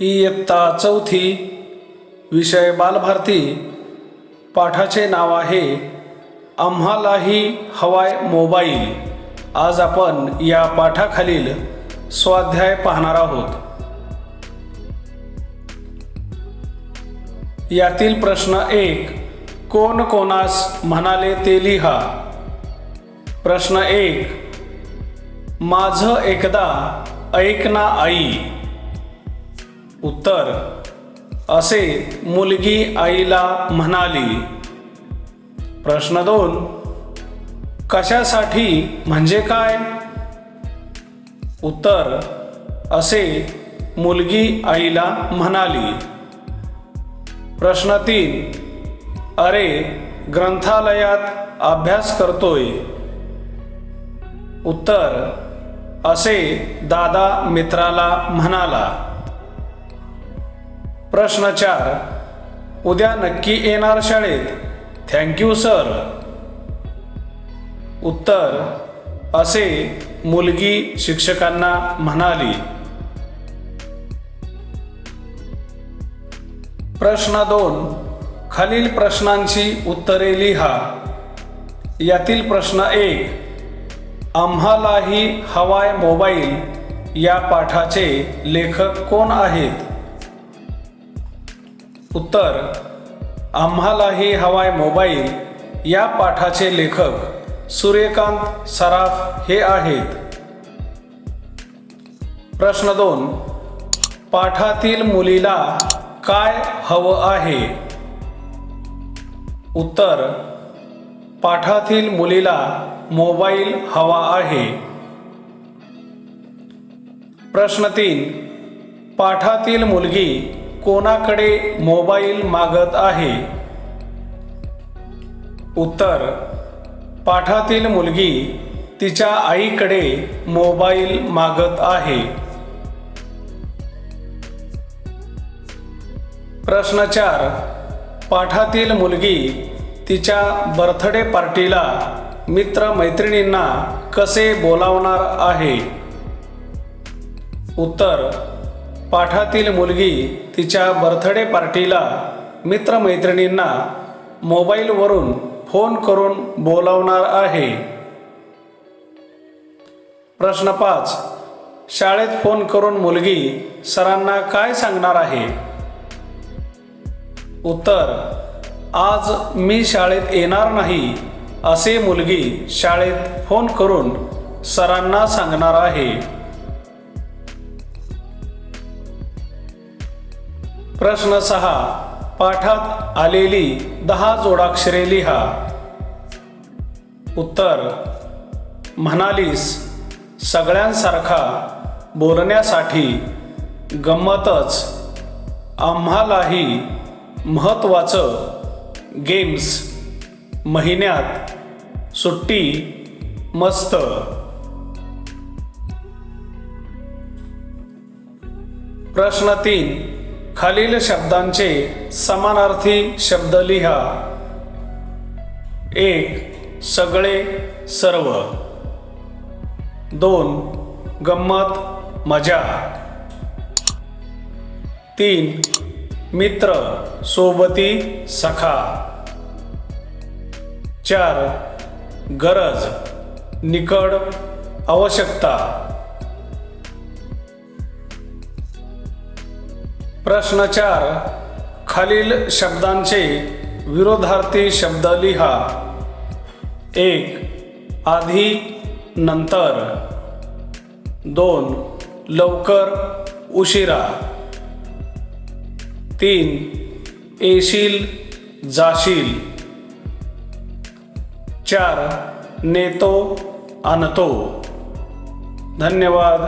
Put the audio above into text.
इयत्ता चौथी विषय बालभारती पाठाचे नाव आहे आम्हालाही हवाय मोबाईल. आज आपण या पाठाखालील स्वाध्याय पाहणार आहोत. यातील प्रश्न एक कोण कोणास म्हणाले ते लिहा. प्रश्न एक. माझं एकदा ऐक ना आई. उत्तर. असे मुलगी आईला म्हणाली. प्रश्न दोन. कशासाठी म्हणजे काय? उत्तर. असे मुलगी आईला म्हणाली. प्रश्न तीन. अरे ग्रंथालयात अभ्यास करतोय. उत्तर असे दादा मित्राला म्हणाला. प्रश्न चार उद्या नक्की येणार शाळेत? थँक्यू सर उत्तर असे मुलगी शिक्षकांना म्हणाली. प्रश्न दोन खालील प्रश्नांची उत्तरे लिहा. यातील प्रश्न एक आम्हालाही हवाय मोबाईल या पाठाचे लेखक कोण आहेत? उत्तर आम्हालाही हवाय मोबाईल या पाठाचे लेखक सूर्यकांत सराफ हे आहेत. प्रश्न दोन पाठातील मुलीला काय हवं आहे? उत्तर पाठातील मुलीला मोबाईल हवा आहे. प्रश्न तीन. पाठातील मुलगी कोणाकडे मोबाईल मागत आहे? उत्तर. पाठातील मुलगी तिच्या आईकडे मोबाईल मागत आहे. प्रश्न चार. पाठातील मुलगी तिच्या बर्थडे पार्टीला मित्रमैत्रिणींना कसे बोलावणार आहे? उत्तर पाठातील मुलगी तिच्या बर्थडे पार्टीला मित्रमैत्रिणींना मोबाईलवरून फोन करून बोलावणार आहे. प्रश्न पाच शाळेत फोन करून मुलगी सरांना काय सांगणार आहे? उत्तर आज मी शाळेत येणार नाही असे मुलगी शाळेत फोन करून सरांना सांगणार आहे. प्रश्न सहा. पाठात आलेली दहा जोडाक्षरे लिहा. उत्तर. म्हणालीस सगळ्यांसारखा बोलण्यासाठी गंमतच आम्हालाही महत्त्वाचं गेम्स महिन्यात सुट्टी मस्त. प्रश्न तीन. खालील शब्दांचे समानार्थी शब्द लिहा. एक सगळे सर्व. दोन गंमत मजा. तीन मित्र सोबती सखा. चार गरज निकड आवश्यकता. प्रश्न चार खालील शब्दांचे विरोधार्थी शब्द लिहा. एक आधी नंतर. दोन लवकर उशिरा. तीन येशील जाशील. चार नेतो आणतो धन्यवाद.